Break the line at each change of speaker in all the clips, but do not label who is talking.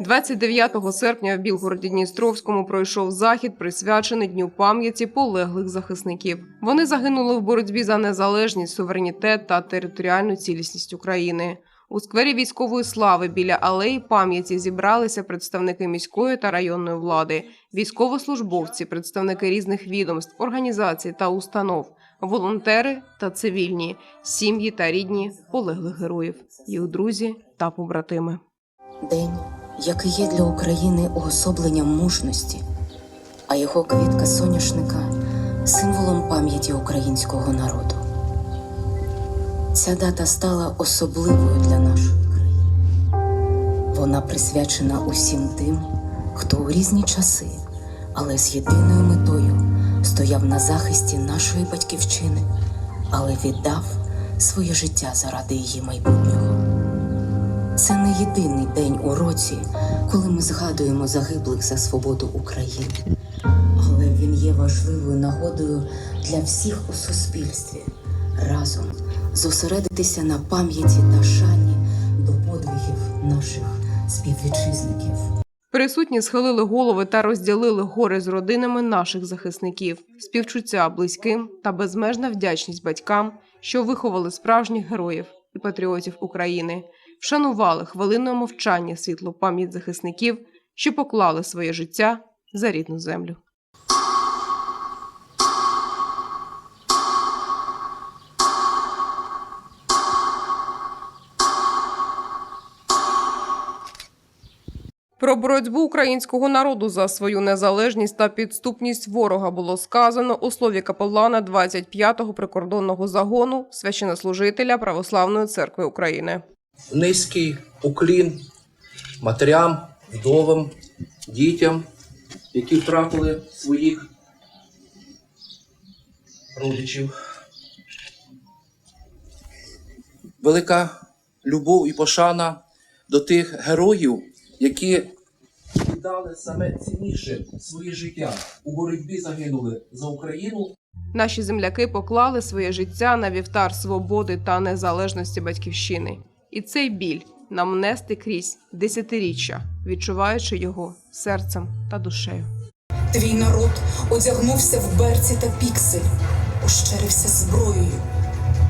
29 серпня в Білгороді-Дністровському пройшов захід, присвячений Дню пам'яті полеглих захисників. Вони загинули в боротьбі за незалежність, суверенітет та територіальну цілісність України. У сквері військової слави біля алеї пам'яті зібралися представники міської та районної влади, військовослужбовці, представники різних відомств, організацій та установ, волонтери та цивільні, сім'ї та рідні полеглих героїв, їх друзі та побратими.
День, який є для України уособленням мужності, а його квітка соняшника символом пам'яті українського народу. Ця дата стала особливою для нашої країни. Вона присвячена усім тим, хто у різні часи, але з єдиною метою стояв на захисті нашої батьківщини, але віддав своє життя заради її майбутнього. Це не єдиний день у році, коли ми згадуємо загиблих за свободу України. Але він є важливою нагодою для всіх у суспільстві разом зосередитися на пам'яті та шані до подвигів наших співвітчизників.
Присутні схилили голови та розділили гори з родинами наших захисників, співчуття близьким та безмежна вдячність батькам, що виховали справжніх героїв і патріотів України, вшанували хвилиною мовчання світлу пам'ять захисників, що поклали своє життя за рідну землю. Про боротьбу українського народу за свою незалежність та підступність ворога було сказано у слові капелана 25-го прикордонного загону священнослужителя Православної церкви України.
Низький уклін матерям, вдовам, дітям, які втратили своїх родичів. Велика любов і пошана до тих героїв, які віддали саме цінніше своє життя у боротьбі загинули за Україну
Наші земляки поклали своє життя на вівтар свободи та незалежності батьківщини. І цей біль нам нести крізь десятиріччя, відчуваючи його серцем та душею.
Твій народ одягнувся в берці та піксель, ощерився зброєю,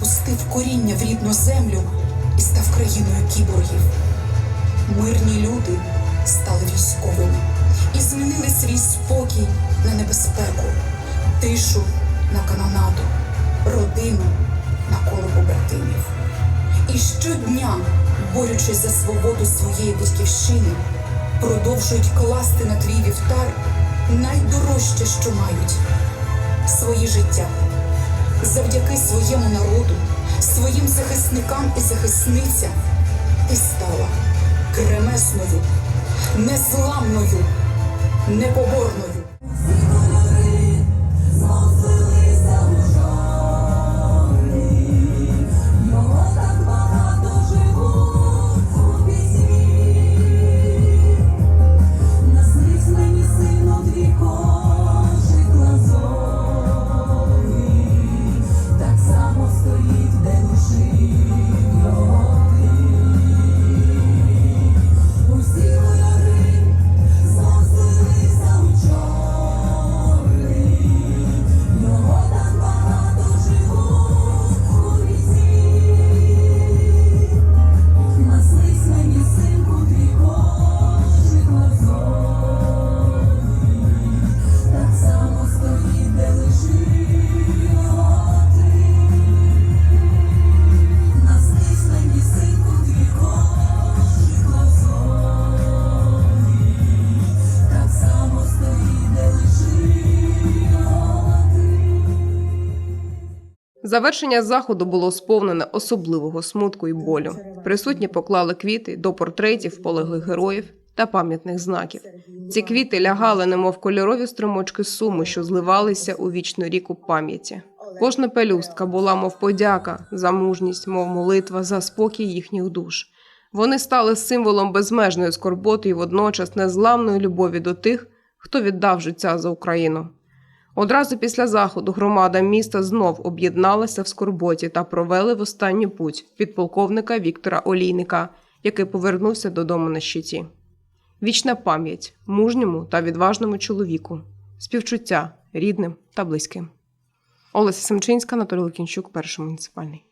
пустив коріння в рідну землю і став країною кіборгів. Мирні люди стали військовими і змінили свій спокій на небезпеку, тишу на канонаду, родину на коло побратимів. І щодня, борючись за свободу своєї батьківщини, продовжують класти на твій вівтар найдорожче, що мають свої життя. Завдяки своєму народу, своїм захисникам і захисницям ти стала кремесною, незламною, непоборною.
Завершення заходу було сповнене особливого смутку і болю. Присутні поклали квіти до портретів полеглих героїв та пам'ятних знаків. Ці квіти лягали, немов кольорові струмочки суму, що зливалися у вічну ріку пам'яті. Кожна пелюстка була, мов подяка за мужність, мов молитва за спокій їхніх душ. Вони стали символом безмежної скорботи і водночас незламної любові до тих, хто віддав життя за Україну. Одразу після заходу громада міста знов об'єдналася в скорботі та провели в останню путь підполковника Віктора Олійника, який повернувся додому на щиті. Вічна пам'ять мужньому та відважному чоловіку, співчуття рідним та близьким. Олеся Семчинська, Анатолій Лукінчук, перший муніципальний.